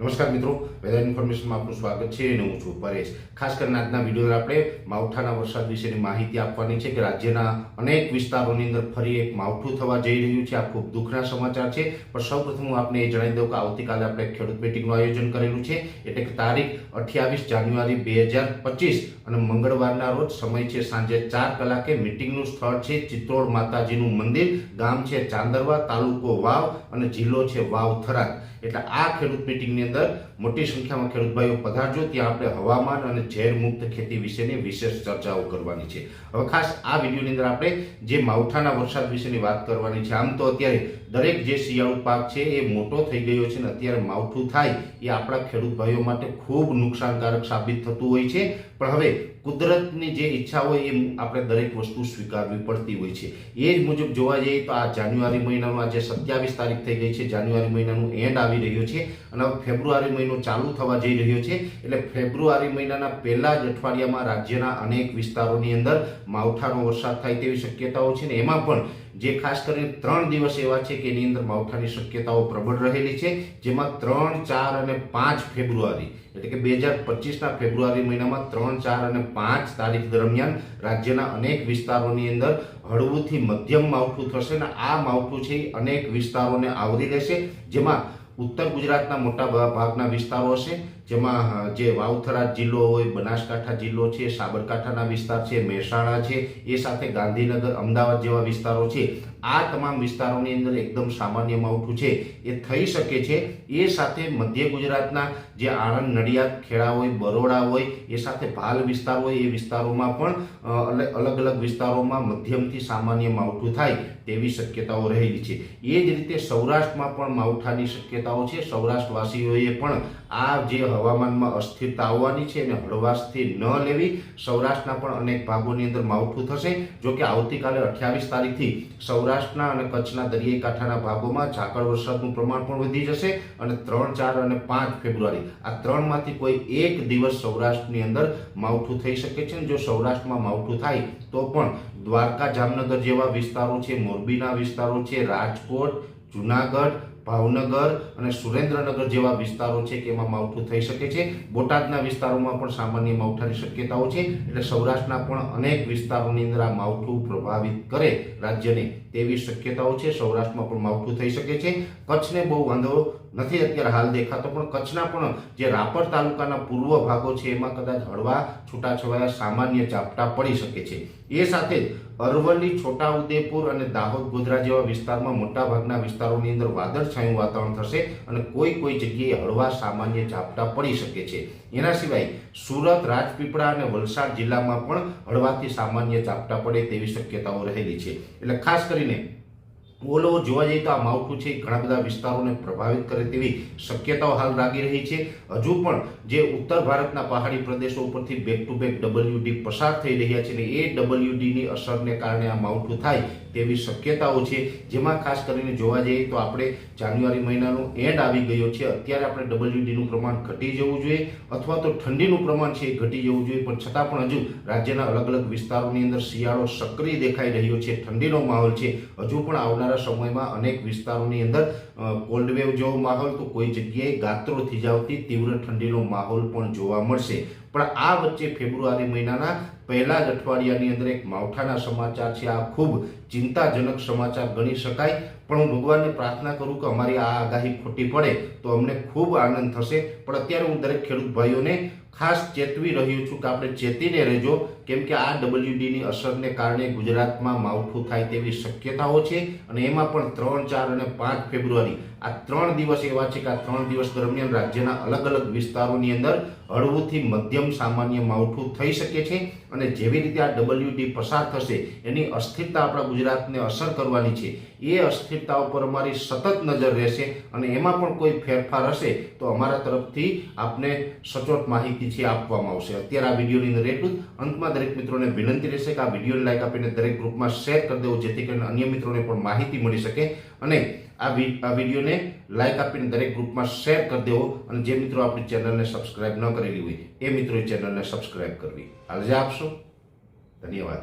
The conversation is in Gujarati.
નમસ્કાર મિત્રો વેધર ઇન્ફોર્મેશનમાં આપનું સ્વાગત છે. અને હું છું પરેશ. ખાસ કરીને આજના વીડિયો આપણે માવઠાના વરસાદ વિશેની માહિતી આપવાની છે કે રાજ્યના અનેક વિસ્તારોની અંદર ફરી એક માવઠું થવા જઈ રહ્યું છે. આ ખૂબ દુઃખના સમાચાર છે. પણ સૌપ્રથમ હું આપને એ જણાવી દઉં કે આવતીકાલે આપણે ખેડૂત મિટિંગનું આયોજન કરેલું છે. એટલે કે તારીખ અઠ્યાવીસ જાન્યુઆરી બે હજાર પચીસ. અને મંગળવારના રોજ સમય છે સાંજે ચાર કલાકે મિટિંગનું સ્થળ છે ચિત્રોડ માતાજીનું મંદિર. ગામ છે ચાંદરવા, તાલુકો વાવ અને જિલ્લો છે વાવ થરાદ એટલે આ ખેડૂત મિટિંગની અંદર મોટી સંખ્યામાં ખેડૂત ભાઈઓ પધારજો. ત્યાં આપણે હવામાન અને ઝેર મુક્ત ખેતી વિશેની વિશેષ ચર્ચાઓ કરવાની છે. હવે ખાસ આ વિડીયોની અંદર આપણે જે માવઠાના વરસાદ વિશેની વાત કરવાની છે, આમ તો અત્યારે દરેક જે શિયાળુ પાક છે એ મોટો થઈ ગયો છે અને અત્યારે માવઠું થાય એ આપણા ખેડૂત ભાઈઓ માટે ખૂબ નુકસાનકારક સાબિત થતું હોય છે. પણ હવે કુદરતની જે ઈચ્છા હોય એ આપણે દરેક વસ્તુ સ્વીકારવી પડતી હોય છે. એ જ મુજબ જોવા જઈએ તો આ જાન્યુઆરી મહિનાનું આજે સત્યાવીસ તારીખ થઈ ગઈ છે. જાન્યુઆરી મહિનાનું એન્ડ આવી રહ્યો છે. અને ફેબ્રુઆરી મહિનો ચાલુ થવા જઈ રહ્યો છે. એટલે ફેબ્રુઆરી મહિનાના પહેલા જ અઠવાડિયામાં રાજ્યના અનેક વિસ્તારોની અંદર માવઠાનો વરસાદ થાય તેવી શક્યતાઓ છે ને એમાં પણ જે ખાસ કરીને ત્રણ દિવસ એવા છે કે એની અંદર માવઠાની શક્યતાઓ પ્રબળ રહેલી છે, જેમાં ત્રણ, ચાર અને પાંચ ફેબ્રુઆરી એટલે કે બે હજાર પચીસના ફેબ્રુઆરી મહિનામાં ત્રણ, ચાર અને પાંચ તારીખ દરમિયાન રાજ્યના અનેક વિસ્તારોની અંદર હળવુંથી મધ્યમ માવઠું થશે અને આ માવઠું છે અનેક વિસ્તારોને આવરી લેશે, જેમાં ઉત્તર ગુજરાતના મોટા ભાગના વિસ્તારો હશે, જેમાં જે વાવથરા જિલ્લો હોય, બનાસકાંઠા જિલ્લો છે, સાબરકાંઠાના વિસ્તાર છે, મહેસાણા છે, એ સાથે ગાંધીનગર, અમદાવાદ જેવા વિસ્તારો છે. આ તમામ વિસ્તારોની અંદર એકદમ સામાન્ય માવઠું છે. એ થઈ શકે છે. એ સાથે મધ્ય ગુજરાતના જે આણંદ, નડિયાદ, ખેડા હોય, બરોડા હોય, એ સાથે ભાલ વિસ્તાર હોય, એ વિસ્તારોમાં પણ અલગ અલગ વિસ્તારોમાં મધ્યમથી સામાન્ય માવઠું થાય તેવી શક્યતાઓ રહેલી છે. એ જ રીતે સૌરાષ્ટ્રમાં પણ માવઠાની શક્યતાઓ છે. સૌરાષ્ટ્રવાસીઓએ પણ આ જે હવામાનમાં અસ્થિરતા આવવાની છે એને હળવાશથી ન લેવી. સૌરાષ્ટ્રના પણ અનેક ભાગોની અંદર માવઠું થશે. જો કે આવતીકાલે અઠ્યાવીસ તારીખથી સૌરાષ્ટ્રના અને કચ્છના દરિયાઈ કાંઠાના ભાગોમાં ઝાકળ વરસાદનું પ્રમાણ પણ વધી જશે અને ત્રણ, ચાર અને પાંચ ફેબ્રુઆરી, આ ત્રણમાંથી કોઈ એક દિવસ સૌરાષ્ટ્રની અંદર માવઠું થઈ શકે છે જો સૌરાષ્ટ્રમાં માવઠું થાય, તો પણ દ્વારકા, જામનગર જેવા વિસ્તારો છે, મોરબીના વિસ્તારો છે, રાજકોટ, જુનાગઢ, ભાવનગર અને સુરેન્દ્રનગર જેવા વિસ્તારો છે કે એમાં માવઠું થઈ શકે છે. બોટાદના વિસ્તારોમાં પણ સામાન્ય માવઠાની શક્યતાઓ છે. એટલે સૌરાષ્ટ્રના પણ અનેક વિસ્તારોની અંદર આ માવઠું પ્રભાવિત કરે રાજ્યને. તેવી શક્યતાઓ છે. સૌરાષ્ટ્રમાં પણ માવઠું થઈ શકે છે. કચ્છને બહુ વાંધો નથી અત્યારે હાલ દેખાતો, પણ કચ્છના પણ જે રાપર તાલુકાના પૂર્વ ભાગો છે, એમાં કદાચ હળવા છૂટાછવાયા સામાન્ય ઝાપટા પડી શકે છે. એ સાથે જ અરવલ્લી, છોટાઉદેપુર અને દાહોદ, ગોધરા જેવા વિસ્તારમાં મોટાભાગના વિસ્તારોની અંદર વાદળછાયું વાતાવરણ થશે અને કોઈ કોઈ જગ્યાએ હળવા સામાન્ય ઝાપટા પડી શકે છે. એના સિવાય સુરત, રાજપીપળા અને વલસાડ જિલ્લામાં પણ હળવાથી સામાન્ય ઝાપટા પડે તેવી શક્યતાઓ રહેલી છે. એટલે ખાસ કરીને ઓલ જોવા જઈએ તો આ માવઠું છે ઘણા બધા વિસ્તારોને પ્રભાવિત કરે તેવી શક્યતાઓ હાલ લાગી રહી છે. હજુ પણ જે ઉત્તર ભારતના પહાડી પ્રદેશો ઉપરથી બેક ટુ બેક ડબલ્યુડી પસાર થઈ રહ્યા છે ને એ ડબલ્યુડીની અસરને કારણે આ માવઠું થાય તેવી શક્યતાઓ છે. જેમાં ખાસ કરીને જોવા જઈએ તો આપણે જાન્યુઆરી મહિનાનો એન્ડ આવી ગયો છે. અત્યારે આપણે ડબલ્યુડીનું પ્રમાણ ઘટી જવું જોઈએ અથવા તો ઠંડીનું પ્રમાણ છે એ ઘટી જવું જોઈએ. પણ છતાં પણ હજુ રાજ્યના અલગ અલગ વિસ્તારોની અંદર શિયાળો સક્રિય દેખાઈ રહ્યો છે. ઠંડીનો માહોલ છે. હજુ પણ આવનારા સમયમાં અનેક વિસ્તારોની અંદર કોલ્ડ જેવો માહોલ તો કોઈ જગ્યાએ ગાત્રો થીજાવતી તીવ્ર ઠંડીનો માહોલ પણ જોવા મળશે. પણ આ વચ્ચે ફેબ્રુઆરી મહિનાના પહેલા જ અઠવાડિયાની અંદર એક માવઠાના સમાચાર છે. આ ખૂબ ચિંતાજનક સમાચાર ગણી શકાય. પણ હું ભગવાનને પ્રાર્થના કરું કે અમારી આ આગાહી ખોટી પડે તો અમને ખૂબ આનંદ થશે. પણ અત્યારે હું દરેક ખેડૂત ભાઈઓને ખાસ ચેતવી રહ્યો છું કે આપણે ચેતીને રહેજો. કેમ કે આ ડબલ્યુડીની અસરને કારણે ગુજરાતમાં માવઠું થાય તેવી શક્યતાઓ છે અને એમાં પણ ત્રણ, ચાર અને પાંચ ફેબ્રુઆરી, આ ત્રણ દિવસ એવા છે કે આ ત્રણ દિવસ દરમિયાન રાજ્યના અલગ અલગ વિસ્તારોની અંદર હળવુંથી મધ્યમ સામાન્ય માવઠું થઈ શકે છે અને જેવી રીતે આ ડબલ્યુડી પસાર થશે, એની અસ્થિરતા આપણા ગુજરાતને અસર કરવાની છે. એ અસ્થિરતા ઉપર અમારી સતત નજર રહેશે અને એમાં પણ કોઈ ફેરફાર હશે તો અમારા તરફથી આપને સચોટ માહિતી છે આપવામાં આવશે. અત્યારે આ વિડીયોની અંદર એટલું જ. અંતમાં દરેક મિત્રોને વિનંતી રહેશે કે આ વિડીયોને લાઈક આપીને દરેક ગ્રુપમાં શેર કરી દેવું, જેથી કરીને અન્ય મિત્રોને પણ માહિતી મળી શકે અને આ વિડીયોને લાઈક આપીને દરેક ગ્રુપમાં શેર કરી દેવો અને જે મિત્રો આપણી ચેનલને સબસ્ક્રાઇબ ન કરેલી હોય, એ મિત્રોએ ચેનલને સબસ્ક્રાઇબ કરવી. આજે આપશો. ધન્યવાદ.